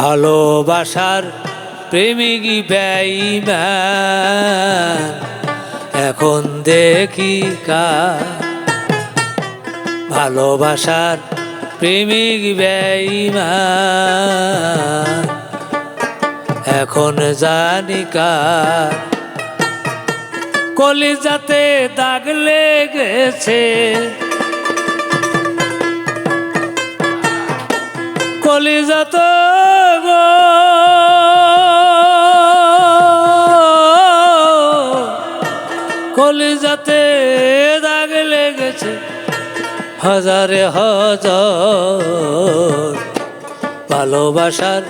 ভালোবাসার প্রেমিক বেঈমান এখন দেখি কার ভালোবাসার প্রেমিক বেঈমান এখন জানি কার কলিজাতে দাগ লেগেছে। কলিজাত কলিজাতে দাগ লেগেছে হাজারে হাজার ভালোবাসার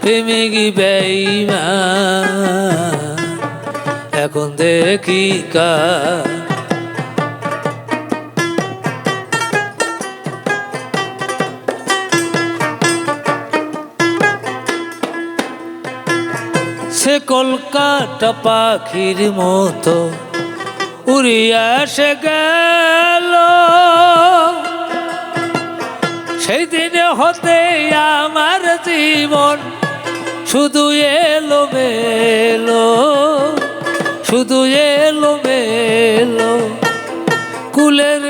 প্রেমিক বেঈমান। এখন দেখি কার সে কলকাতা পাখির মতো উড়িয়া সে গেল। সেই দিনে হতে আমার জীবন শুধু এলো মেলো শুধু এলো মেলো কুলের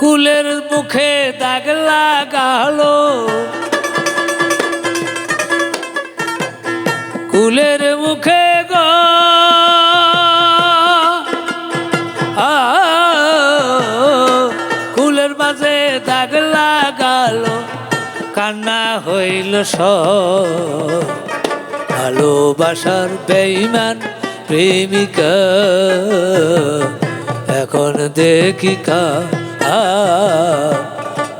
কুলের মুখে দাগ লাগালো কুলের মুখে গো। কুলের মাঝে দাগ লাগাল, কান্না হইল ভালোবাসার বেইমান প্রেমিকা, এখন দেখি কা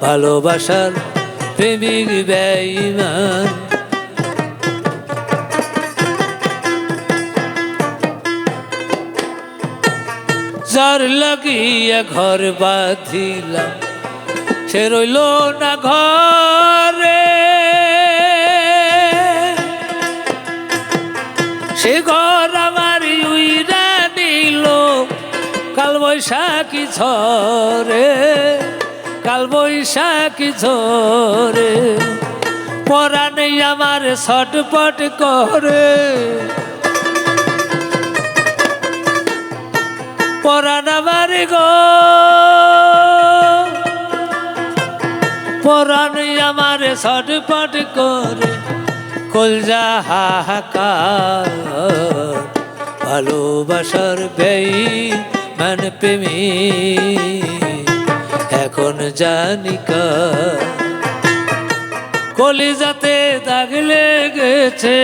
ভালোবাসার প্রেমিক বেইমান লাগিয়া ঘর বাঁধিলাম সে রইল না ঘরে। সে ঘর আমার উইরা নিল কাল বৈশাখী ঝরে, কাল বৈশাখী ঝরে। পরাণে আমার ছটপট করে। গো। পরাণ আমার ছটপট করে কলজা হাহাকার ভালোবাসার বেই মান প্রেমী, এখন জানি কার। কলিজাতে দাগ লেগেছে।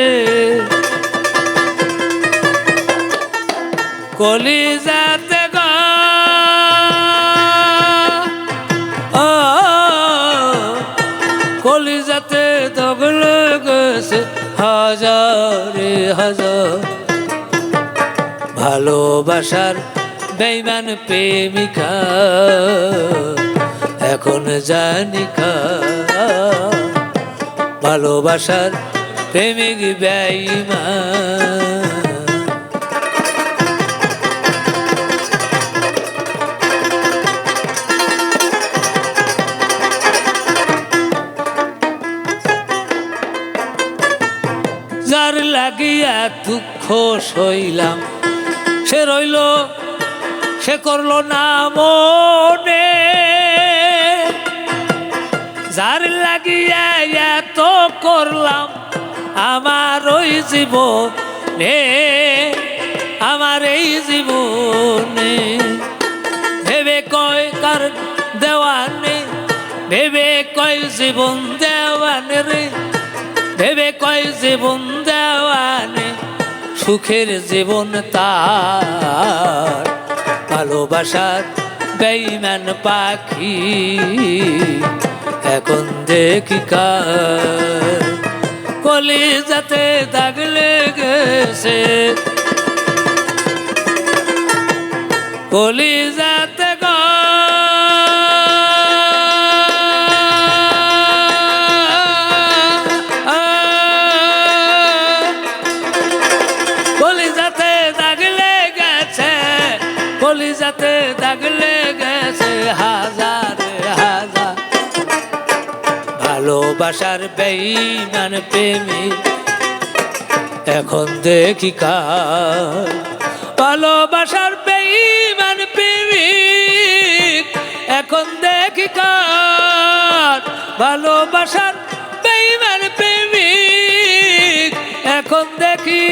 কলিজাতে গো ভালোবাসার বেইমান প্রেমিকা এখন জানিকা ভালোবাসার প্রেমিক বেইমান লাগিয়া দুঃখ সইলাম। সে রইল, সে করল না মনে। যার লাগিয়া এত করলাম, আমার ওই জীবনে, আমার এই জীবনে। ভেবে কয় কার দেওয়ানে ভেবে কয় জীবন দেওয়ানে রে। ভেবে কয় জীবন দেওয়ানে সুখের জীবন তার। ভালোবাসার বেইমান পাখি, এখন দেখি কলি যাতে দাগ লেগেছে। কলি যাতে কলিজাতে দাগ লেগেছে হাজার হাজার। ভালোবাসার বেইমান প্রেমী এখন দেখি কার। ভালোবাসার বেইমান প্রেমিক, এখন দেখি কার। ভালোবাসার বেইমান প্রেমিক, এখন দেখি